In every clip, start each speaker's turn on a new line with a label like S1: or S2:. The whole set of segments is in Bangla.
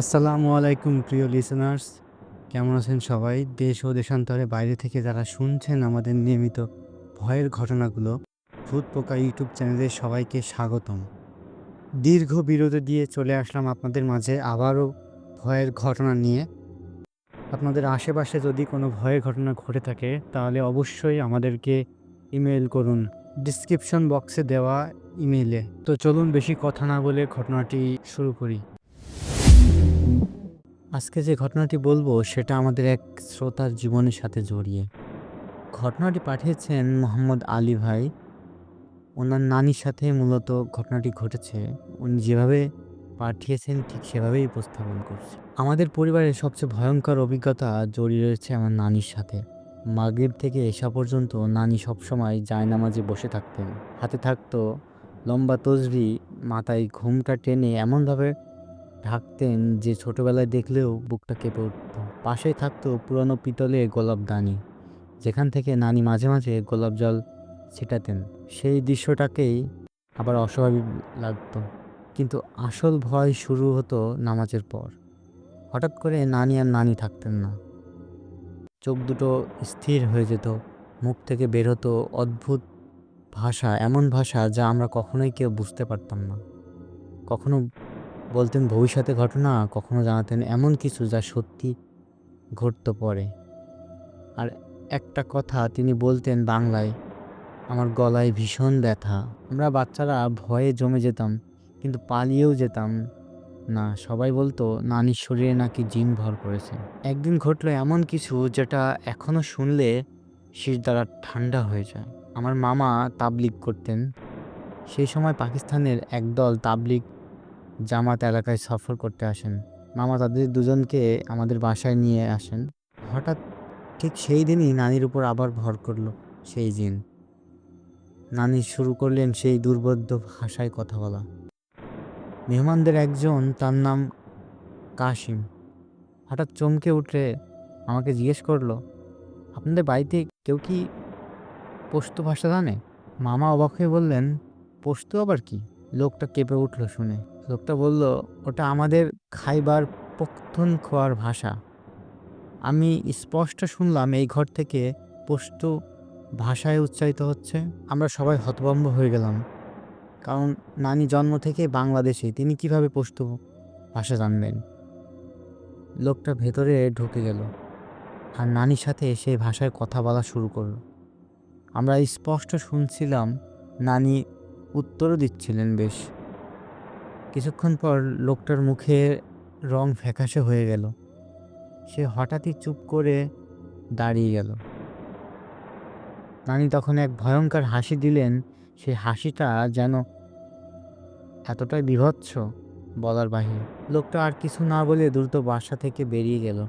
S1: আসসালামু আলাইকুম, প্রিয় লিসেনার্স কেমন আছেন সবাই? দেশ ও দেশান্তরে বাইরে থেকে যারা শুনছেন আমাদের নিয়মিত ভয়ের ঘটনাগুলো ভূত পোকা ইউটিউব চ্যানেলে সবাইকে স্বাগতম। দীর্ঘ বিরতি দিয়ে চলে আসলাম আপনাদের মাঝে আবারও ভয়ের ঘটনা নিয়ে। আপনাদের আশেপাশে যদি কোনো ভয়ের ঘটনা ঘটে থাকে, তাহলে অবশ্যই আমাদেরকে ইমেল করুন। ডিসক্রিপশন বক্সে দেওয়া ইমেইলে তো চলুন বেশি কথা না বলে ঘটনাটি শুরু করি। আজকে যে ঘটনাটি বলব, সেটা আমাদের এক শ্রোতার জীবনের সাথে জড়িয়ে। ঘটনাটি পাঠিয়েছেন মোহাম্মদ আলী ভাই। ওনার নানির সাথে মূলত ঘটনাটি ঘটেছে। উনি যেভাবে পাঠিয়েছেন, ঠিক সেভাবেই উপস্থাপন করছে। আমাদের পরিবারের সবচেয়ে ভয়ঙ্কর অভিজ্ঞতা জড়িয়ে রয়েছে আমার নানির সাথে। মাগরিব থেকে এসা পর্যন্ত নানি সবসময় জায়নামাজে বসে থাকতেন। হাতে থাকতো লম্বা তসবি, মাথায় ঘুমটা টেনে এমনভাবে ঢাকতেন যে ছোটবেলায় দেখলেও বুকটা কেঁপে উঠত। পাশেই থাকতো পুরনো পিতলের গোলাপদানি যেখান থেকে নানি মাঝে মাঝে গোলাপ জল ছিটাতেন। সেই দৃশ্যটাকেই আবার অস্বাভাবিক লাগতো। কিন্তু আসল ভয় শুরু হতো নামাজের পর। হঠাৎ করে নানি আর নানি থাকতেন না। চোখ দুটো স্থির হয়ে যেত, মুখ থেকে বের হতো অদ্ভুত ভাষা, এমন ভাষা যা আমরা কখনোই কেউ বুঝতে পারতাম না। কখনো বলতেন, ভবিষ্যতে ঘটনা কখনো জানাতেন এমন কিছু যা সত্যি ঘটতে পরে। আর একটা কথা তিনি বলতেন বাংলায়, আমার গলায় ভীষণ ব্যথা। আমরা বাচ্চারা ভয়ে জমে যেতাম, কিন্তু পালিয়েও যেতাম না। সবাই বলতো, নানির শরীরে নাকি জিন ভর করেছে। একদিন ঘটলো এমন কিছু যেটা এখনও শুনলে শীত দ্বারা ঠান্ডা হয়ে যায়। আমার মামা তাবলিগ করতেন। সেই সময় পাকিস্তানের একদল তাবলিগ জামাত এলাকায় সফর করতে আসেন। মামা তাদের দুজনকে আমাদের বাসায় নিয়ে আসেন। হঠাৎ ঠিক সেই দিনই নানির উপর আবার ভর করল সেই জিন। নানি শুরু করলেন সেই দুর্বোধ্য ভাষায় কথা বলা। মেহমানদের একজন, তার নাম কাশিম। হঠাৎ চমকে উঠে আমাকে জিজ্ঞেস করল, আপনাদের বাড়িতে কেউ কি পোস্ত ভাষা জানে? মামা অবাক হয়ে বললেন, পোস্ত আবার কি? লোকটা কেঁপে উঠল শুনে। লোকটা বলল, ওটা আমাদের খাইবার পখতুনখোয়ার ভাষা। আমি স্পষ্ট শুনলাম এই ঘর থেকে পশতু ভাষায় উচ্চারিত হচ্ছে। আমরা সবাই হতভম্ব হয়ে গেলাম। কারণ নানি জন্ম থেকে বাংলাদেশে, তিনি কীভাবে পশতু ভাষা জানবেন? লোকটা ভেতরে ঢুকে গেল আর নানির সাথে সেই ভাষায় কথা বলা শুরু করল। আমরা স্পষ্ট শুনছিলাম, নানি উত্তরও দিচ্ছিলেন বেশ। কিছুক্ষণ পর লোকটার মুখে রং ফ্যাকাশে হয়ে গেল। সে হঠাৎই চুপ করে দাঁড়িয়ে গেল। নানি তখন এক ভয়ঙ্কর হাসি দিলেন। সেই হাসিটা যেন এতটাই বিভৎস বলার বাহিরে। লোকটা আর কিছু না বলে দ্রুত বাসা থেকে বেরিয়ে গেল।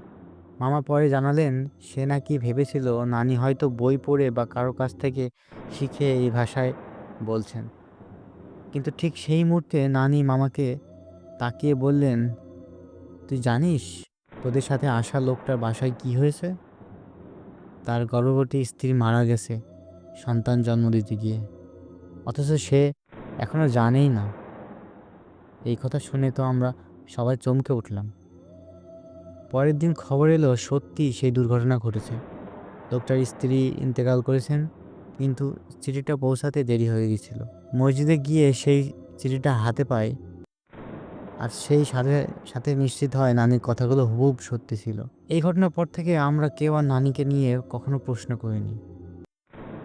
S1: মামা পরে জানালেন, সে নাকি ভেবেছিল নানি হয়তো বই পড়ে বা কারও কাছ থেকে শিখে এই ভাষায় বলছেন। কিন্তু ঠিক সেই মুহূর্তে নানি মামাকে তাকিয়ে বললেন, তুই জানিস তোদের সাথে আসা লোকটার বাসায় কি হয়েছে? তার গর্ভবতী স্ত্রী মারা গেছে, সন্তান জন্ম দিতে গিয়ে। অথচ সে এখনও জানেই না। এই কথা শুনে তো আমরা সবাই চমকে উঠলাম। পরের দিন খবর এলো সত্যি সেই দুর্ঘটনা ঘটেছে। লোকটার স্ত্রী ইন্তেকাল করেছেন। কিন্তু চিঠিটা পৌঁছাতে দেরি হয়ে গিয়েছিল। মসজিদে গিয়ে সেই চিঠিটা হাতে পায় আর সেই সাথে সাথে নিশ্চিত হয় নানির কথাগুলো হুবহুব সত্যি ছিল। এই ঘটনার পর থেকে আমরা কেউ আর নানিকে নিয়ে কখনো প্রশ্ন করিনি।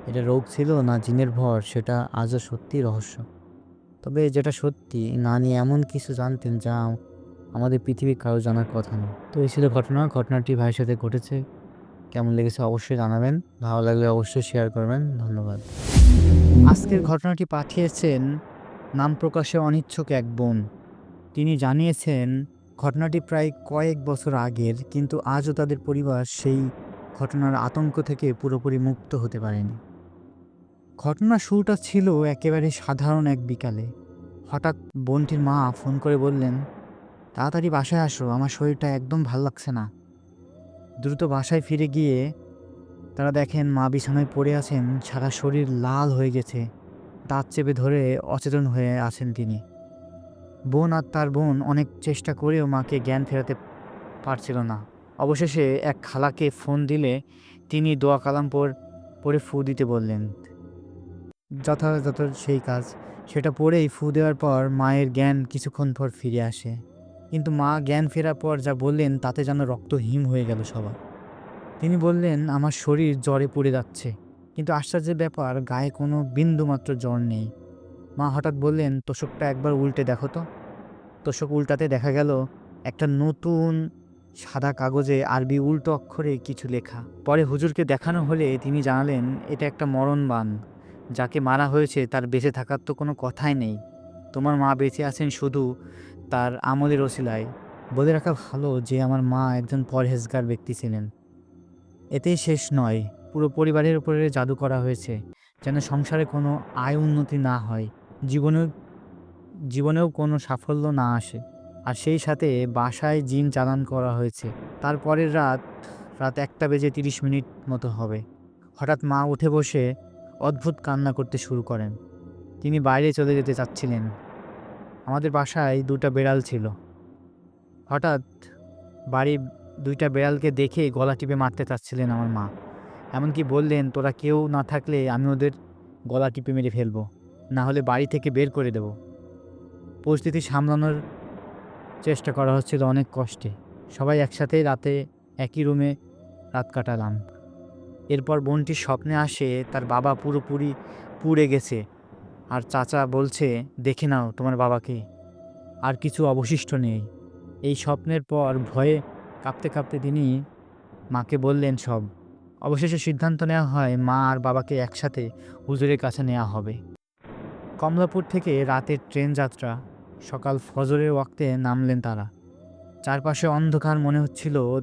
S1: এটা রোগ ছিল না জিনের ভর, সেটা আজও সত্যি রহস্য। তবে যেটা সত্যি, নানি এমন কিছু জানতেন যা আমাদের পৃথিবীর কারও জানার কথা না তো এই ছিল ঘটনা। ঘটনাটি ভাইয়ের সাথে ঘটেছে। কেমন লেগেছে অবশ্যই জানাবেন। ভালো লাগলে অবশ্যই শেয়ার করবেন। ধন্যবাদ। আজকের ঘটনাটি পাঠিয়েছেন নাম প্রকাশে অনিচ্ছুক এক বোন। তিনি জানিয়েছেন, ঘটনাটি প্রায় কয়েক বছর আগের, কিন্তু আজও তাদের পরিবার সেই ঘটনার আতঙ্ক থেকে পুরোপুরি মুক্ত হতে পারেনি। ঘটনার শুরুটা ছিল একেবারে সাধারণ এক বিকালে। হঠাৎ বোনটির মা ফোন করে বললেন, তাড়াতাড়ি বাসায় আসো, আমার শরীরটা একদম ভালো লাগছে না। দ্রুত বাসায় ফিরে গিয়ে তারা দেখেন মা বিছানায় পড়ে আছেন, সারা শরীর লাল হয়ে গেছে। দাঁত চেপে ধরে অচেতন হয়ে আছেন তিনি।
S2: বোন আর তার বোন অনেক চেষ্টা করেও মাকে জ্ঞান ফেরাতে পারছিল না। অবশেষে এক খালাকে ফোন দিলে তিনি দোয়া কালাম পর, পরে ফু দিতে বললেন, যথাযথ সেই কাজ। সেটা পরেই ফু দেওয়ার পর মায়ের জ্ঞান কিছুক্ষণ পর ফিরে আসে। কিন্তু মা জ্ঞান ফেরার পর যা বললেন তাতে যেন রক্ত হিম হয়ে গেল সবার। তিনি বললেন, আমার শরীর জ্বরে পড়ে যাচ্ছে, কিন্তু আশ্চর্যের ব্যাপার, গায়ে কোনো বিন্দুমাত্র জ্বর নেই। মা হঠাৎ বললেন, তোষকটা একবার উল্টে দেখো তো। তোষক উল্টাতে দেখা গেল, একটা নতুন সাদা কাগজে আরবি উল্টো অক্ষরে কিছু লেখা। পরে হুজুরকে দেখানো হলে তিনি জানালেন, এটা একটা মরণবান যাকে মারা হয়েছে তার বেঁচে থাকার তো কোনো কথাই নেই। তোমার মা বেঁচে আছেন শুধু তার আমলের ওসিলায়। বলে রাখা ভালো যে আমার মা একজন পরহেজগার ব্যক্তি ছিলেন। এতেই শেষ নয়, পুরো পরিবারের উপরে জাদু করা হয়েছে, যেন সংসারে কোনো আয় উন্নতি না হয়, জীবনেও জীবনেও কোনো সাফল্য না আসে। আর সেই সাথে বাসায় জিন চালান করা হয়েছে। তারপরের রাত রাত একটা বেজে তিরিশ মিনিট মতো হবে। হঠাৎ মা উঠে বসে অদ্ভুত কান্না করতে শুরু করেন। তিনি বাইরে চলে যেতে চাচ্ছিলেন। আমাদের বাসায় দুটা বেড়াল ছিল। হঠাৎ বাড়ি দুইটা বেড়ালকে দেখে গলা টিপে মারতে চাচ্ছিলেন আমার মা। এমনকি বললেন, তোরা কেউ না থাকলে আমি ওদের গলা টিপে মেরে ফেলব না হলে বাড়ি থেকে বের করে দেব। পরিস্থিতি সামলানোর চেষ্টা করা হচ্ছিল অনেক কষ্টে। সবাই একসাথে রাতে একই রুমে রাত কাটালাম। এরপর বোনটির স্বপ্নে আসে, তার বাবা পুরোপুরি পুড়ে গেছে। আর চাচা বলছে, দেখে নাও তোমার বাবাকে। আর কিছু অবশিষ্ট নেই। এই স্বপ্নের পর ভয়ে কাঁপতে কাঁপতে তিনি মাকে বললেন সব। অবশেষে সিদ্ধান্ত নেওয়া হয়, মা আর বাবাকে একসাথে হুজুরের কাছে নেওয়া হবে। কমলাপুর থেকে রাতের ট্রেন যাত্রা, সকাল ফজরের ওয়াক্তে নামলেন তারা। চারপাশে অন্ধকার মনে হচ্ছিল,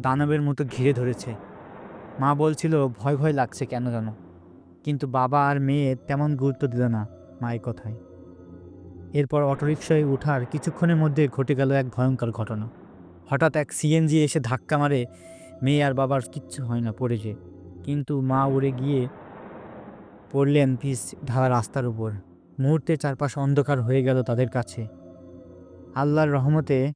S2: দানবের মতো ঘিরে ধরেছে। মা বলছিল, ভয় ভয় লাগছে কেন যেন কিন্তু বাবা আর মেয়ে তেমন গুরুত্ব দিল না মায়ের কথায়। এরপর অটোরিকশায় ওঠার কিছুক্ষণের মধ্যে ঘটে গেল এক ভয়ঙ্কর ঘটনা। হঠাৎ এক সিএনজি এসে ধাক্কা মারে, মেয়ে আর বাবার কিচ্ছু হয় না পড়েছে কিন্তু মা উড়ে গিয়ে পড়লেন পিস ঢালা রাস্তার উপর। মুহূর্তে চারপাশ অন্ধকার হয়ে গেল তাদের কাছে। আল্লাহর রহমতে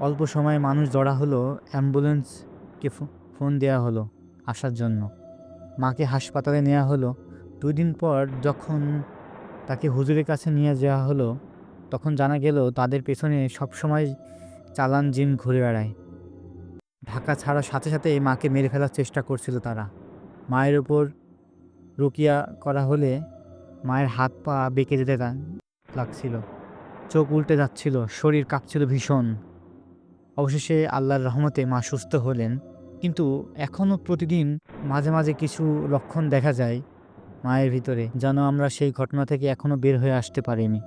S2: অল্প সময়ে মানুষ জড়া হলো, অ্যাম্বুলেন্সকে ফোন দেওয়া হলো আসার জন্য। মাকে হাসপাতালে নেওয়া হলো। দুই দিন পর যখন তাকে হুজুরের কাছে নিয়ে যাওয়া হলো, তখন জানা গেল তাদের পেছনে সবসময় চালান জিন ঘুরে বেড়ায়। ঢাকা ছাড়ার সাথে সাথে মাকে মেরে ফেলার চেষ্টা করছিল তারা। মায়ের ওপর রুকিয়া করা হলে মায়ের হাত পা বেঁকে যেতে লাগছিল। চোখ উল্টে যাচ্ছিল, শরীর কাঁপছিল ভীষণ। অবশেষে আল্লাহর রহমতে মা সুস্থ হলেন। কিন্তু এখনও প্রতিদিন মাঝে মাঝে কিছু লক্ষণ দেখা যায় মায়ের ভিতরে, যেন আমরা সেই ঘটনা থেকে এখনও বের হয়ে আসতে পারিনি।